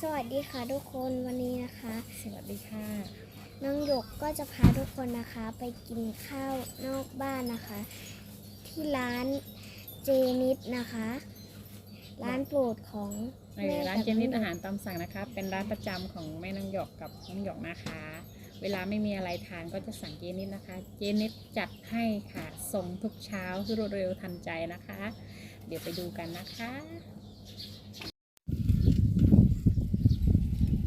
สวัสดีค่ะทุกคนวันนี้นะคะ สวัสดีค่ะ น้องหยกก็จะพาทุกคนนะคะ ไปกินข้าวนอกบ้านนะคะ ที่ร้านเจนิดนะคะ ร้านโปรดของในแม่ร้านกับเจนิดองหยกอาหารตามสั่งนะคะ เป็นร้านประจำของแม่นางหยกกับน้องหยกนะคะ เวลาไม่มีอะไรทานก็จะสั่งเจนิดนะคะ เจนิดจัดให้ค่ะ ส่งทุกเช้ารวดเร็วทันใจนะคะ เดี๋ยวไปดูกันนะคะ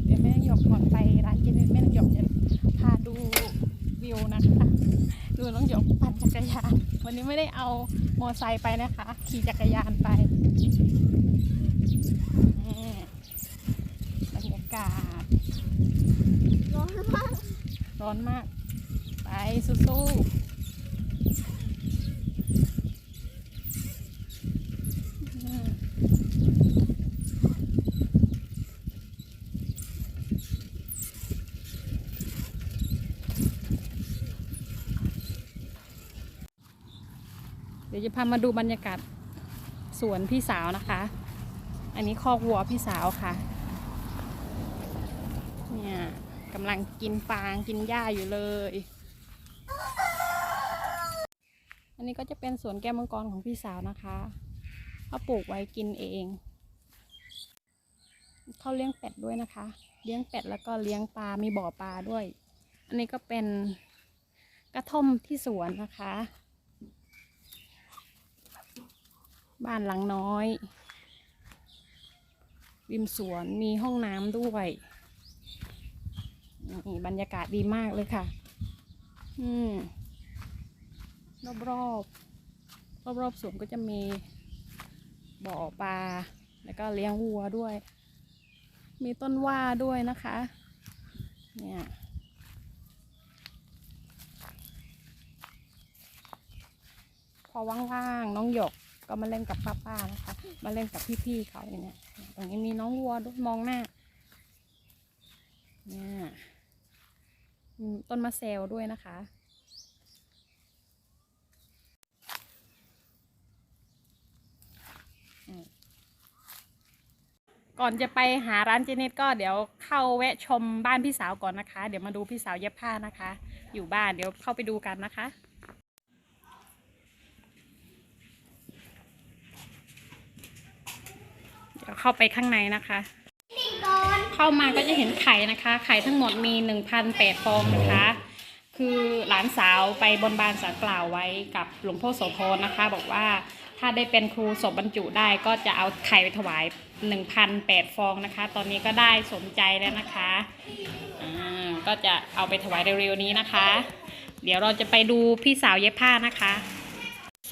เดี๋ยวแม่นางหยกก่อนไปร้านเจนิดแม่นางหยกจะพาดูวิวนะคะ ดูน้องหยกปั่นจักรยาน วันนี้ไม่ได้เอามอไซค์ไปนะคะ ขี่จักรยานไปบรรยากาศ ร้อนมาก ร้อนมาก ไปสู้ๆอืมเดี๋ยวจะ พามาดูบรรยากาศสวนพี่สาวนะคะ อันนี้คอกวัวพี่สาวค่ะ เนี่ยกำลังกินฟางกินหญ้าอยู่เลย อันนี้ก็จะเป็นสวนแก้วมังกรของพี่สาวนะคะเขาปลูกไว้กินเอง เขาเลี้ยงเป็ดด้วยนะคะ เลี้ยงเป็ดแล้วก็เลี้ยงปลา มีบ่อปลาด้วย อันนี้ก็เป็นกระท่อมที่สวนนะคะ บ้านหลังน้อย ริมสวนมีห้องน้ำด้วยนี่บรรยากาศดีมากเลยค่ะ อืม รอบรอบรอบรอบๆสวนก็จะมีบ่อปลา แล้วก็เลี้ยงวัวด้วย มีต้นว่าด้วยนะคะ เนี่ยพอว่างๆน้องหยก ก็มาเล่นกับป้าๆนะคะ มาเล่นกับพี่ๆเขาอย่างเนี้ยตรงนี้มีน้องวัวด้วยมองหน้าเนี่ยต้นมะเซลด้วยนะคะก่อนจะไปหาร้านเจเน็ตก็เดี๋ยวเข้าแวะชมบ้านพี่สาวก่อนนะคะ เดี๋ยวมาดูพี่สาวเย็บผ้านะคะ อยู่บ้านเดี๋ยวเข้าไปดูกันนะคะ เดี๋ยวเข้าไปข้างในนะคะ เข้ามาก็จะเห็นไข่นะคะ ไข่ทั้งหมดมี1,008ฟองนะคะ คือหลานสาวไปบนบานสารกล่าวไว้กับหลวงพ่อโสธรนะคะ บอกว่าถ้าได้เป็นครูสอบบรรจุได้ก็จะเอาไข่ไปถวาย1,008ฟองนะคะ ตอนนี้ก็ได้สมใจแล้วนะคะอ่าก็จะเอาไปถวายเร็วๆนี้นะคะ เดี๋ยวเราจะไปดูพี่สาวเย็บผ้านะคะพี่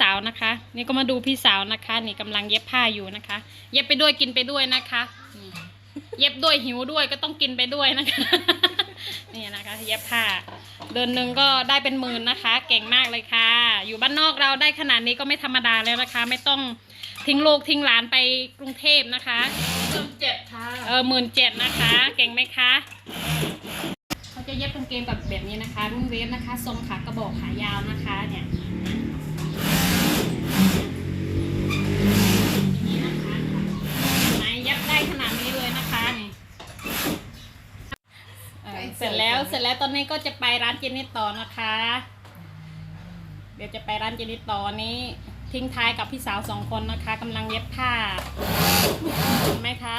สาวนะคะ นี่ก็มาดูพี่สาวนะคะ นี่กำลังเย็บผ้าอยู่นะคะ เย็บไปด้วยกินไปด้วยนะคะนี่เย็บด้วยหิวด้วยก็ต้องกินไปด้วยนะคะ นี่นะคะเย็บผ้า เดือนหนึ่งก็ได้เป็นหมื่นนะคะ เก่งมากเลยค่ะ อยู่บ้านนอกเราได้ขนาดนี้ก็ไม่ธรรมดาแล้วนะคะ ไม่ต้องทิ้งลูกทิ้งหลานไปกรุงเทพนะคะเริ่มเจ็ดค่ะเออหมื่นเจ็ดนะคะ เก่งไหมคะเขาจะเย็บกางเกงแบบแบบนี้นะคะ รุ่นเวฟนะคะทรงขากระบอกขายาวนะคะเนี่ยอย่างนี้นะคะไหนเย็บได้ขนาดนี้เลยนะคะนี่เออ เสร็จแล้วตอนนี้ก็จะไปร้านเจนิตต่อนะคะ เดี๋ยวจะไปร้านเจนิตต่อนี้ ทิ้งท้ายกับพี่สาวสองคนนะคะกำลังเย็บผ้าเห็นไหมคะ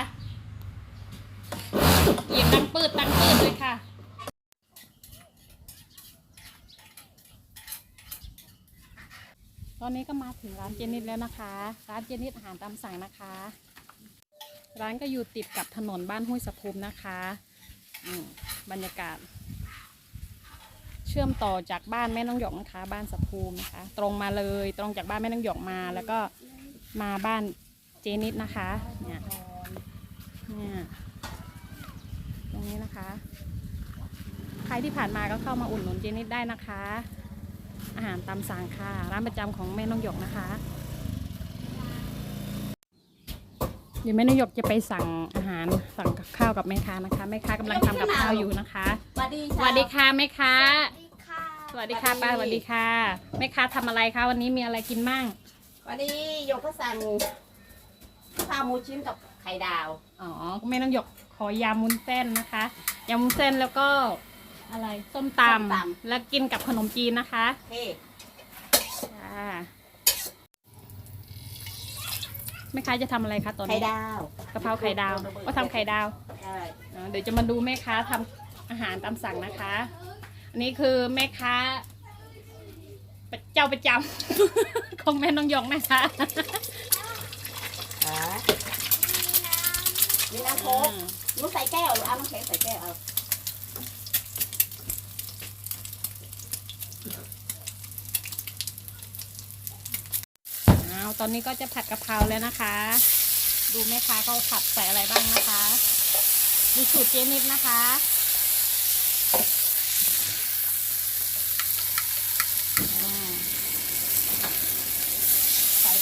หยิบตั้งปืดตั้งปืดเลยค่ะตอนนี้ก็มาถึงร้านเจนิดแล้วนะคะ ร้านเจนิดอาหารตามสั่งนะคะ ร้านก็อยู่ติดกับถนนบ้านห้วยสะพุมนะคะ บรรยากาศ เชื่อมต่อจากบ้านแม่น้องหยกนะคะ บ้านสะพูมนะคะ ตรงมาเลยตรงจากบ้านแม่น้องหยกมา แล้วก็มาบ้านเจนิดนะคะ เนี่ยเนี่ยตรงนี้นะคะ ใครที่ผ่านมาก็เข้ามาอุ่นหนุนเจนิดได้นะคะ อาหารตามสั่งค่ะ ร้านประจำของแม่น้องหยกนะคะ เดี๋ยวแม่น้องหยกจะไปสั่งอาหารสั่งกับข้าวกับแม่ค้านะคะ แม่ค้ากำลังทำกับข้าวอยู่นะคะสวัสดีสวัสดีค่ะแม่ค้าค่ะสวัสดีค่ะป้าสวัสดีค่ะแม่ค้าทำอะไรคะวันนี้มีอะไรกินมั่งวันนี้ยกก็สั่งข้าวหมูชิ้นกับไข่ดาวเอาอ๋อแม่น้องหยกขอยำมุนเส้นนะคะยำมุนเส้นแล้วก็อะไรส้มตส้มตำแล้วกินกับขนมจีนนะคะเท่ค่ะ แม่ค้าจะทำอะไรคะตอนไข่นี้ดาวกะเพราไข่ดาวก็ทำไข่ดาวใช่อ่าเดี๋ยวจะมาดูแม่ค้าทำอาหารตามสั่งนะคะ อันนี้คือแม่ค้าเจ้าประจำ ของแม่น้องหยองนะคะอ่ามีน้ำโค้กหนูใส่แก้วหรือเอาน้ำแข็งใส่แก้วเอา อ้าว ตอนนี้ก็จะผัดกะเพราแล้วนะคะ ดูแม่ค้าเขาผัดใส่อะไรบ้างนะคะ ดูสูตรเจนิดนะคะ ใส่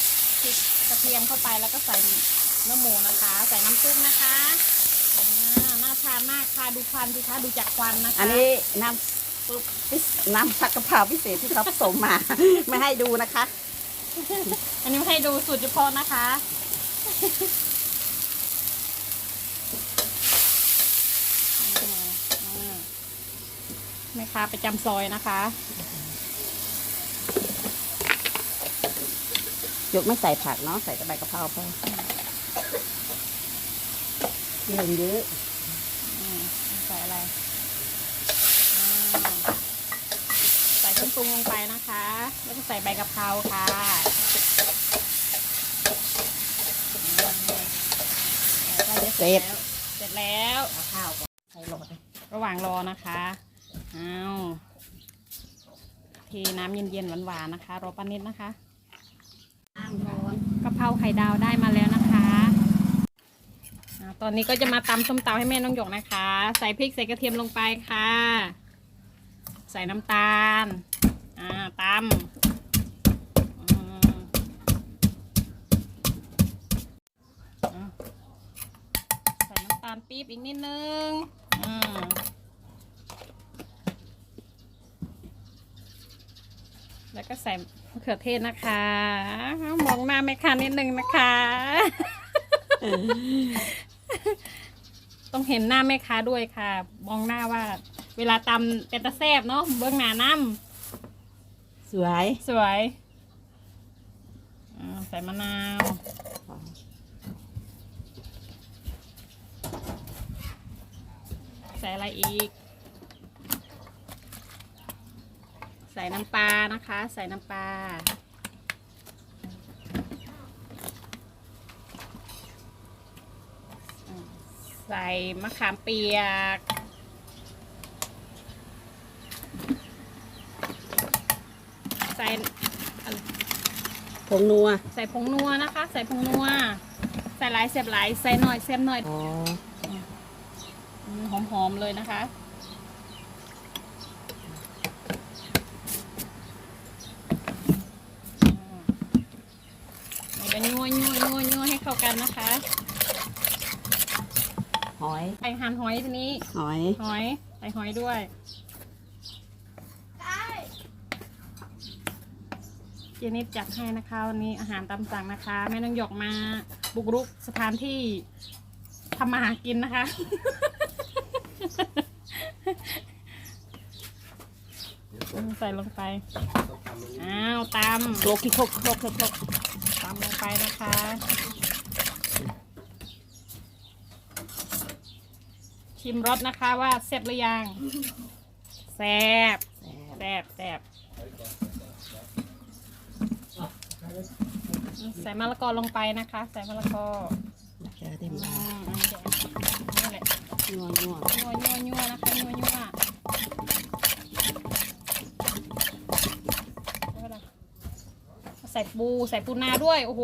พริกกระเทียมเข้าไปแล้วก็ใส่เนื้อหมูนะคะ ใส่น้ำซุปนะคะน่าทานมากค่ะดูควันสิคะดูจากควันนะคะ อันนี้น้ำซุปพิเศษน้ำผัดกะเพราพิเศษที่เขาผสมมา ไม่ให้ดูนะคะ อันนี้ให้ดูสูตรเฉพาะนะคะอืมอืมแม่ค้าประจำซอยนะคะ ยกไม่ใส่ผักเนาะ ใส่แต่ใบกะเพราพอเยอะเยอะ อืมใส่อะไรอ่าใส่เครื่อง ปรุงลงไปนะคะ แล้วก็ใส่ใบกะเพราค่ะอืมแล้วก็จะเสร็จแล้วเสร็จแล้วเอาข้าวก่อนใส่โหลดเลยระหว่างรอนะคะอ้าวเทน้ำเย็นๆหวานๆนะคะรอป้านิดนะคะน้ำร้อนกะเพราไข่ดาวได้มาแล้วนะคะอ่าตอนนี้ก็จะมาตำส้มตำให้แม่น้องหยกนะคะ ใส่พริกใส่กระเทียมลงไปค่ะ ใส่น้ำตาล อ่าตำอืมอะใส่น้ำตาลปี๊บอีกนิดนึงอืมแล้วก็ใส่มะเขือเทศนะคะ มองหน้าแม่ค้านิดนึงนะคะ ต้องเห็นหน้าแม่ค้าด้วยค่ะ มองหน้าว่า เวลาตำเป็นตะแซบเนาะเบื้องหน้าน้ สวยสวยอ่าใส่มะนาว ใส่อะไรอีก ใส่น้ำปลานะคะ ใส่น้ำปลาใส่มะขามเปียก ใส่อะไร ผงนัว ใส่ผงนัวนะคะ ใส่ผงนัว ใส่หลายเสียบหลาย ใส่หน่อยเสียบหน่อยอ๋อ หอมหอมๆเลยนะคะนี่ก็นัวนัวนัวนัวให้เข้ากันนะคะ หอย ใส่หั่นหอยทีนี้ หอย หอย ใส่หอยด้วย เจนิดจัดให้นะคะวันนี้อาหารตามสั่งนะคะ แม่น้องหยกมาบุกรุกสถานที่ทำมาหากินนะคะ ใส่ลงไป อ้าวตโคลกที่โคลกโคลกโคลกโคลกำตำลงไปนะคะชิมรสนะคะว่าแซ่บหรือยังแซ่บแซ่บแซ่บแซ่บ ใส่มะละกอลงไปนะคะ ใส่มะละกอจอเต็มอืบามนี่แหละนัวนัวนัวนัวนัวนะคะนัวนัวใส่ปูใส่ปูนาด้วย โอ้โห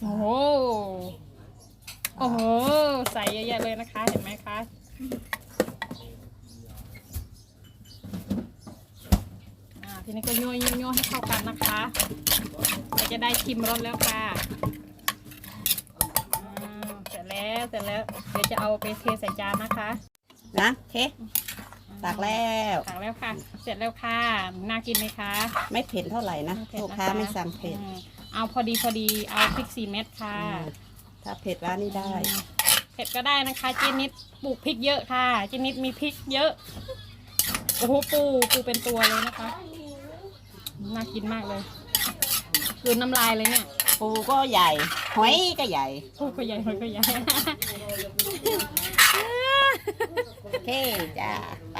โอ้โห โอ้โห ใส่เยอะๆเลยนะคะ เห็นไหมคะ อ่า ทีนี้ก็ยั่วยั่วยั่วให้เข้ากันนะคะเราจะได้ชิมรสแล้วค่ะอ่าเสร็จแล้วเสร็จแล้วเดี๋ยวจะเอาไปเทใส่จานนะคะนะโอเคตักแล้วตักแล้วค่ะ เสร็จแล้วค่ะน่ากินไหมคะ ไม่เผ็ดเท่าไหร่นะไม่เผ็ดลูกนะคะค้าไม่สั่งเผ็ดอืมเอาพอดีพอดีเอาพริกสี่เม็ดค่ะ ถ้าเผ็ดร้านนี้ได้ เผ็ดก็ได้นะคะเจนิดปลูกพริกเยอะค่ะเจนิดมีพริกเยอะโอ้โหปูปูเป็นตัวเลยนะคะ น่ากินมากเลย คืนน้ำลายเลยเนี่ยปูก็ใหญ่ หอยก็ใหญ่ปูก็ใหญ่หอยก็ใหญ่ โอเคจ้า ไป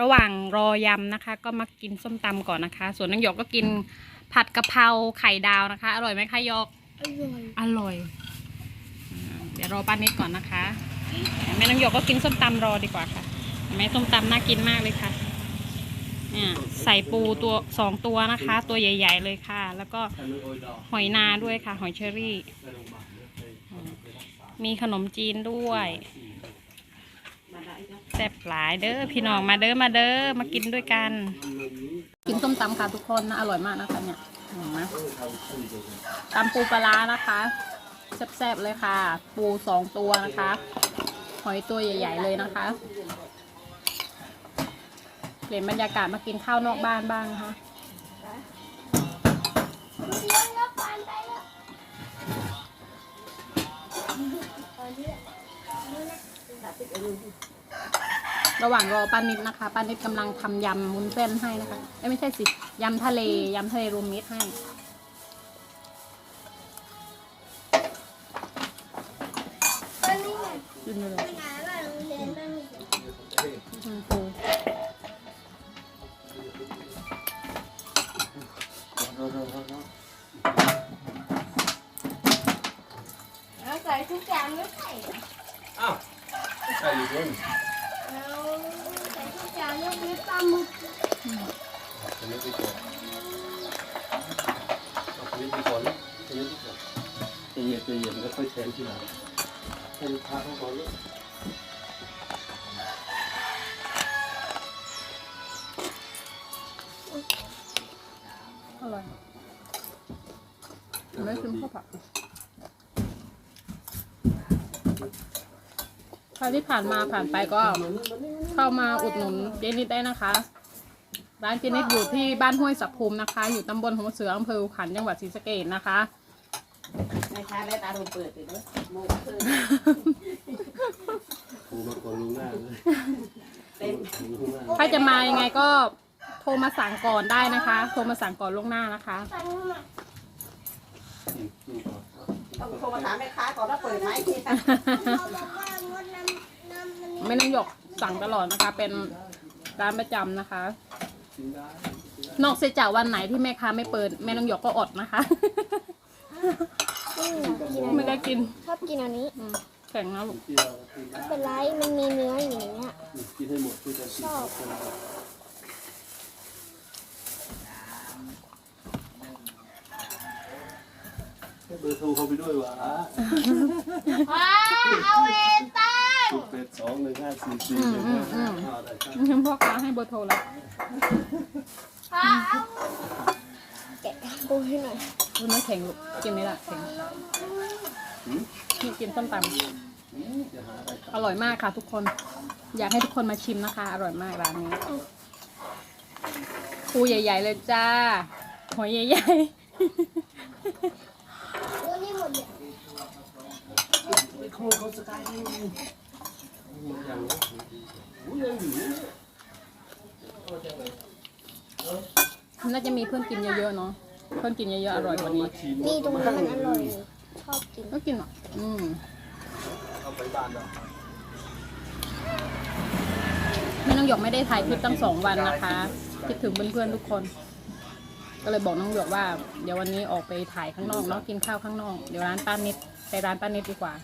ระหว่างรอยำนะคะ ก็มากินส้มตำก่อนนะคะ ส่วนน้องหยกก็กินผัดกะเพราไข่ดาวนะคะ อร่อยไหมคะหยก อร่อย อร่อยอ่าเดี๋ยวรอป้านิดก่อนนะคะ แม่น้องหยกก็กินส้มตำรอดีกว่าค่ะเห็นไหมส้มตำน่ากินมากเลยค่ะ เนี่ยใส่ปูตัวสองตัวนะคะ ตัวใหญ่ ๆ เลยค่ะ แล้วก็หอยนาด้วยค่ะ หอยเชอรี่ มีขนมจีนด้วยแซ่บหลายเด้อพี่น้องมาเด้อมาเด้อมากินด้วยกัน กินส้มตำค่ะทุกคนนะอร่อยมากนะคะเนี่ยนไหมตำปูปลานะคะแซ่บๆเลยค่ะ ปูสองตัวนะคะ หอยตัวใหญ่ ๆ เลยนะคะ เปลี่ยนบรรยากาศมากินข้าวนอกบ้านบ้างนะคะระหว่างรอป้านิดนะคะป้านิดกำลังทำยำมุนเส้นให้นะคะเอ้ยไม่ใช่สิยำทะเลยำทะเลรวมมิตรให้ตอนนี้ไงกินเลย เอาใส่ทุกอย่างไม่ใส่อ้าวใส่อยู่ด้วยเอาใส่ทุกอย่างยกเว้นปลาหมึกจะไม่ไปก่อนเอาไปไปก่อนนะไปไปก่อนใจเย็นใจเย็นก็ค่อยแทนทีหลังให้ลูกค้าเขาก่อนเลย ไม่ชิมข้าวผัดใครที่ผ่านมาผ่านไปก็เข้ามาอุดหนุนเจนิดได้นะคะ ร้านเจนิดอยู่ที่บ้านห้วยสักภูมินะคะ อยู่ตำบลหัวเสืออำเภอขุขันธ์จังหวัดศรีสะเกษนะคะในค้าและตาโดนเปิดเลยเนอะโมกเพิ่มปูมาก่อนลุงหน้าเลยเต็มลุงหน้าถ้าจะมายังไงก็โทรมาสั่งก่อนได้นะคะ โทรมาสั่งก่อนล่วงหน้านะคะ ปลาหมึก อืมดูก่อน ต้องโท รมาถามแม่ค้าก่อนว่าเปิดไหมเขาบอกว่างดน้ำน้ำมันนี่ไม่ต้องหยกสั่งตลอดนะคะ เป็นร้านประจำนะคะกินได้นอกเสียจากวันไหนที่แม่ค้าไม่เปิดแม่น้องหยกก็อดนะคะอืมกินอันไม่นี้ได้กินชอบกินอันนี้อืมแข็งนะลูกเที่ยวกินได้ไม่เป็นไรมันมีเนื้ออยู่ในเนี้ย กินให้หมดที่จะกินครับให้เบ อร์โทรเขาไปด้วยวะว้าเอาเองตั้งศูนย์แปดสองหนึ่งห้าสี่สี่หนึ่งห้าห้าเอาได้ครับพ่อค้าให้เบอร์โทรแล้วว้าเอาแกะปูให้หน่อยคุณน้ำแข็งลูกกินไหมล่ะแข็งนี่กินส้มตอืมจะหาอะไรำอร่อยมากค่ะทุกคน อยากให้ทุกคนมาชิมนะคะ อร่อยมากร้านนี้ปูใหญ่ ๆ เลยจ้าหอยใหญ่โอ้นี่หมดเลย โคเขาสกายนี่ยังอู้ยังอยู่เนี่ยๆน่าจะมีเพื่อนกินเยอะๆเนาะ เพื่อนกินเยอะๆอร่อยกว่านี้นี่ตรงนี้มันอร่อย ชอบกิน ก็กินอะ อืมเอาไปบ้านแล้วแม่น้องหยกไม่ได้ถ่ายคลิปตั้งสองวันนะคะคิดถึงเพื่อนๆทุกคน ก็เลยบอกน้องหยกว่า เดี๋ยววันนี้ออกไปถ่ายข้างนอกเนาะกินข้าวข้างนอก เดี๋ยวร้านป้านิดไปร้านป้านิดดีกว่า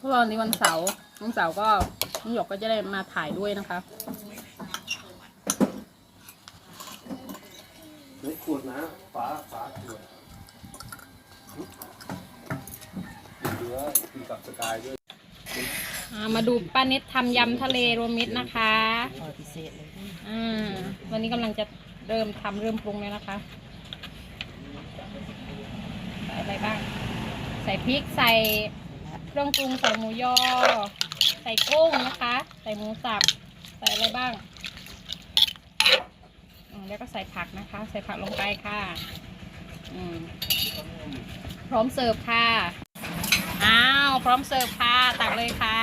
เพราะวันนี้วันเสาร์วันเสาร์ก็น้องหยกก็จะได้มาถ่ายด้วยนะคะในขวดนะฝาฝาขวดเหลือกินกับสกายด้วยอ่ามาดูป้านิดทำยำทะเลรวมมิตรนะคะอพิเศษเลยอ่าวันนี้กำลังจะเริ่มทำเริ่มปรุงแล้วนะคะใส่อะไรบ้าง ใส่พริกใส่ เครื่องปรุงใส่หมูยอ ใส่กุ้งนะคะ ใส่หมูสับ ใส่อะไรบ้างแล้วก็ใส่ผักนะคะ ใส่ผักลงไปค่ะ พร้อมเสิร์ฟค่ะ อ้าว พร้อมเสิร์ฟค่ะ ตักเลยค่ะ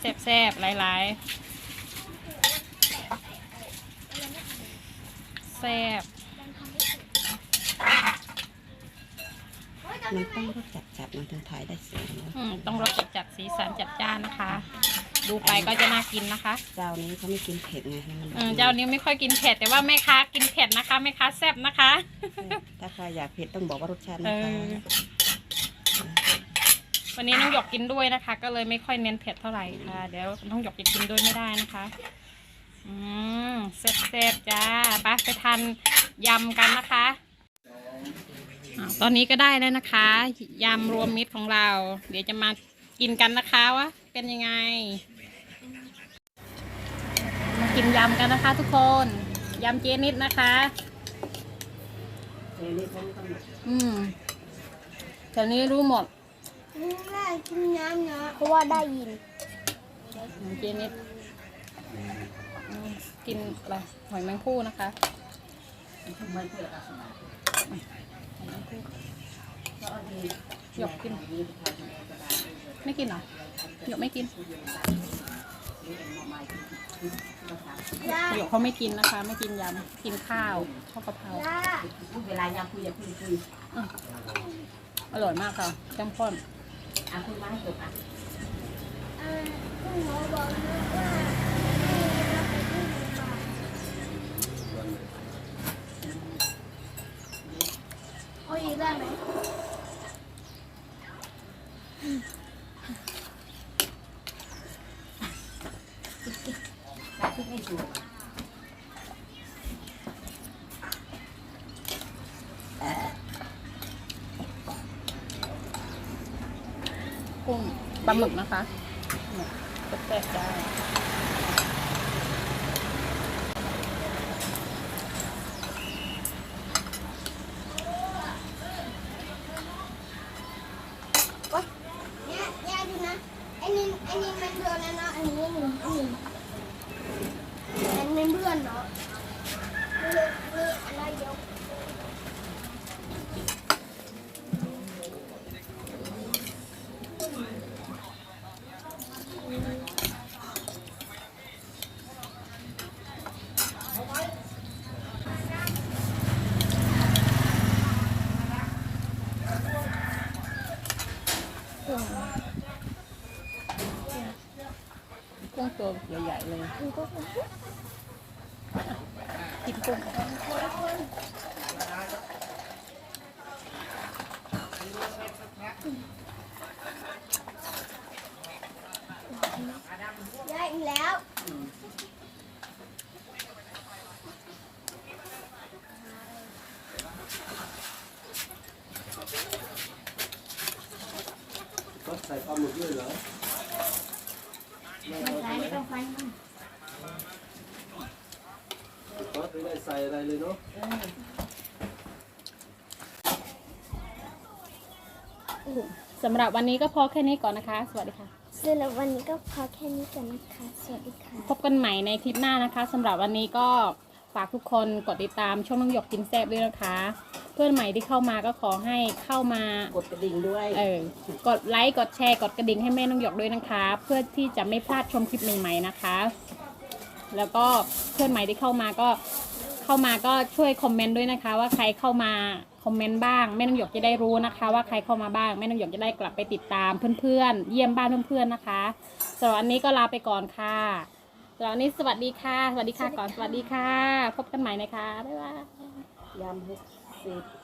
แซ่บๆ หลายๆ แซ่บ มันต้องรสจัดจัดๆมันถึงถ่ายได้สวยนะอืมต้องรสจัดจัดๆสีสันจัดจ้านนะคะ ดูไปก็จะน่ากินนะคะเจ้านี้เขาไม่กินเผ็ดไงมันอืมเจ้านี้ไม่ค่อยกินเผ็ดแต่ว่าแม่ค้ากินเผ็ดนะคะแม่ค้าแซ่บนะคะ ถ้าใครอยากเผ็ดต้องบอกว่ารสชาติเอนะคะอวันนี้น้องหยกกินด้วยนะคะ ก็เลยไม่ค่อยเน้นเผ็ดเท่าไหร่ค่ะ เดี๋ยวน้องหยกจะกินด้วยไม่ได้นะคะ อืมแซ่บๆจ้าไปไปทานยำกันนะคะอ่า ตอนนี้ก็ได้แล้วนะคะยำรวมมิตรของเรา เดี๋ยวจะมากินกันนะคะว่าเป็นยังไง มากินยำกันนะคะ ทุกคนยำเจนิดนะคะเออนี่เขาไม่ต้องอืมแถวนี้รู้หมดแม่กินน้ำเนาะเพราะว่าได้ยินเจนิดอืมกินอะไรหอยแมงผู้นะคะมันเผ็ดอะ หยกกิน ไม่กินเหรอหยกไม่กินหยกเขาไม่กินนะคะ ไม่กินยำกินข้าวข้าวกะเพราย่าเวลายำคุยอย่าคุยคุยอร่อยมากค่ะเข้มข้นอะคุยมาให้จบอะ เอ่อคุณหมอบอกนะว่าเราไปที่โรงพยาบาลเอาอีกได้ไหม ตัดทุกให้สุกกุ้งปลาหมึกนะคะหมึกแซ่บๆจ้า เนี่ยย่าดูนะไอ้นี่ไอ้นี่มันเพื่อนนะเนาะอันนี้หนึ่งอันนี้อันนี้เพื่อนเนาะมีมีอะไรเยอะ กุ้งตัวใหญ่ๆเลย คุณก็คง กินกุ้ง ได้อีกแล้ว ก็ใส่ปลาหมึกด้วยเหรอ ไม่ใช่ไม่ต้องไฟมัน ก็ไม่ได้ใส่อะไรเลยเนาะ สำหรับวันนี้ก็พอแค่นี้ก่อนนะคะ สวัสดีค่ะสำหรับวันนี้ก็พอแค่นี้ก่อนนะคะ สวัสดีค่ะ พบกันใหม่ในคลิปหน้านะคะสำหรับวันนี้ก็ฝากทุกคนกดติดตามช่องน้องหยกกินแซ่บด้วยนะคะ เพื่อนใหม่ที่เข้ามาก็ขอให้เข้ามากดกระดิ่งด้วยเออกดไลค์กดแชร์กดกระดิ่งให้แม่น้องหยกด้วยนะคะ เพื่อที่จะไม่พลาดชมคลิปใหม่ๆนะคะ แล้วก็เพื่อนใหม่ที่เข้ามาก็เข้ามาก็ช่วยคอมเมนต์ด้วยนะคะ ว่าใครเข้ามา คอมเมนต์บ้างแม่น้ำหยกจะได้รู้นะคะ ว่าใครเข้ามาบ้างแม่น้ำหยกจะได้กลับไปติดตามเพื่อนๆ เยี่ยมบ้านเพื่อนๆนะคะสำหรับวันนี้ก็ลาไปก่อนค่ะสำหรับวันนี้สวัสดีค่ะ สวัสดีค่ะก่อนสวัสดีค่ะ พบกันใหม่นะคะบ๊ายบายยำเห็ดสิบ